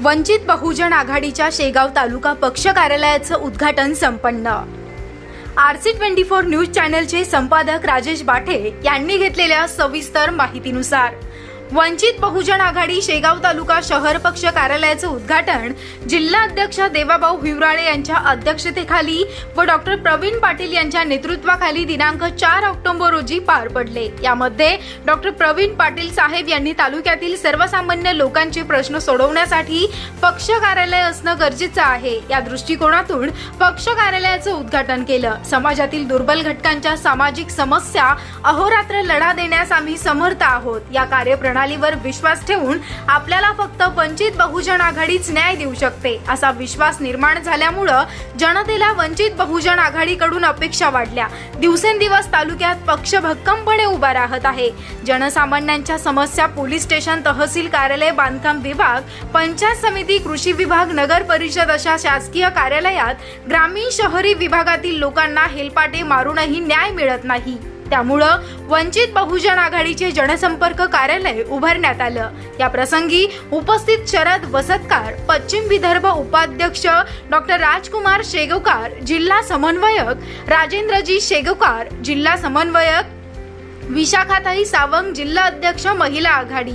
वंचित बहुजन आघाडीच्या शेगाव तालुका पक्ष कार्यालयाचं उद्घाटन संपन्न. R C twenty four news चॅनलचे संपादक राजेश बाठे यांनी घेतलेल्या सविस्तर माहितीनुसार वंचित बहुजन आघाडी शेगाव तालुका शहर पक्ष कार्यालयाचं उद्घाटन जिल्हा अध्यक्ष देवाभाऊ हिवराळे यांच्या अध्यक्षतेखाली व डॉक्टर प्रवीण पाटील यांच्या नेतृत्वाखाली दिनांक चार ऑक्टोबर रोजी पार पडले. यामध्ये डॉक्टर प्रवीण पाटील साहेब यांनी तालुक्यातील सर्वसामान्य लोकांचे प्रश्न सोडवण्यासाठी पक्ष कार्यालय असणं गरजेचं आहे. या दृष्टिकोनातून पक्ष कार्यालयाचं उद्घाटन केलं. समाजातील दुर्बल घटकांच्या सामाजिक समस्या अहोरात्र लढा देण्यास आम्ही समर्थ आहोत. या प्रणालीवर विश्वास ठेवून आपल्याला फक्त वंचित बहुजन आघाडीच न्याय देऊ शकते. असा विश्वास निर्माण झाल्यामुळं जनतेला वंचित बहुजन आघाडीकडून अपेक्षा वाढल्या. दिवसेंदिवस तालुक्यात पक्ष भक्कमपणे उभा राहत आहे. जनसामान्यांच्या समस्या पोलीस स्टेशन तहसील कार्यालय बांधकाम विभाग पंचायत समिती कृषी विभाग नगर परिषद अशा शासकीय कार्यालयात ग्रामीण शहरी विभागातील लोकांना हेलपाटे मारूनही न्याय मिळत नाही. त्यामुळं वंचित बहुजन आघाडीचे जनसंपर्क कार्यालय उभारण्यात आलं. या प्रसंगी उपस्थित शरद वसतकार पश्चिम विदर्भ उपाध्यक्ष डॉक्टर राजकुमार शेगवकार जिल्हा समन्वयक राजेंद्रजी शेगवकार जिल्हा समन्वयक विशाखाताई सावंग जिल्हा अध्यक्ष महिला आघाडी.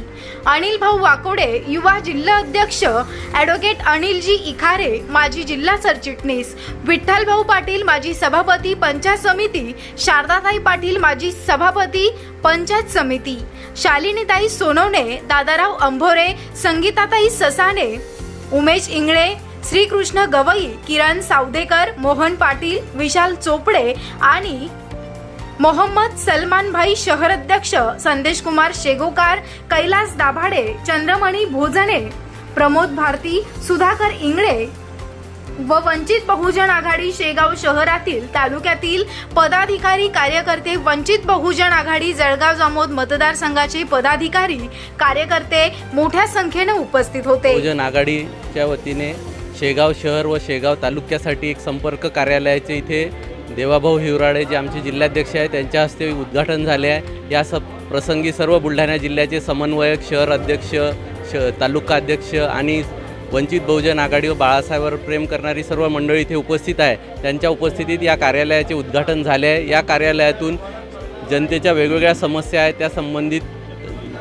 अनिल भाऊ वाकोडे युवा जिल्हा अध्यक्ष ॲडव्होकेट अनिलजी इखारे माजी जिल्हा सरचिटणीस. विठ्ठलभाऊ पाटील माजी सभापती पंचायत समिती. शारदाताई पाटील माजी सभापती पंचायत समिती. शालिनीताई सोनवणे दादाराव अंभोरे संगीताताई ससाने उमेश इंगळे श्रीकृष्ण गवई किरण सावदेकर मोहन पाटील विशाल चोपडे आणि मोहम्मद सलमान भाई शहर अध्यक्ष संदेश कुमार शेगोकार कैलास दाभाडे चंद्रमणी भोजने प्रमोद भारती सुधाकर इंगळे व वंचित बहुजन आघाडी शेगाव शहरातील तालुक्यातील पदाधिकारी कार्यकर्ते वंचित बहुजन आघाडी जळगाव जामोद मतदारसंघाचे पदाधिकारी कार्यकर्ते मोठ्या संख्येने उपस्थित होते. बहुजन आघाडीच्या वतीने शेगाव शहर व शेगाव तालुक्यासाठी एक संपर्क कार्यालयाचे इथे देवाभाऊ हिवराळे जे आमचे जिल्हाध्यक्ष आहेत त्यांच्या हस्ते उद्घाटन झाले आहे. या स प्रसंगी सर्व बुलढाणा जिल्ह्याचे समन्वयक शहर अध्यक्ष श तालुका अध्यक्ष आणि वंचित बहुजन आघाडी व बाळासाहेबवर प्रेम करणारी सर्व मंडळी इथे उपस्थित आहे. त्यांच्या उपस्थितीत या कार्यालयाचे उद्घाटन झाले आहे. या कार्यालयातून जनतेच्या वेगवेगळ्या समस्या आहेत. त्या संबंधित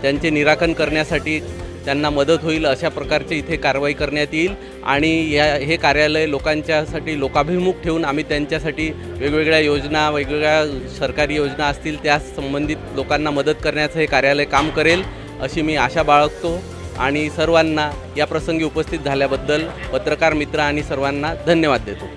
त्यांचे निराकरण करण्यासाठी त्यांना मदत होईल अशा प्रकारचे इथे कारवाई करण्यात येईल. आणि या हे कार्यालय लोकांच्यासाठी लोकाभिमुख ठेवून आम्ही त्यांच्यासाठी वेगवेगळ्या योजना वेगवेगळ्या सरकारी योजना असतील त्या संबंधित लोकांना मदत करण्याचं हे कार्यालय काम करेल अशी मी आशा बाळगतो. आणि सर्वांना या प्रसंगी उपस्थित झाल्याबद्दल पत्रकार मित्र आणि सर्वांना धन्यवाद देतो.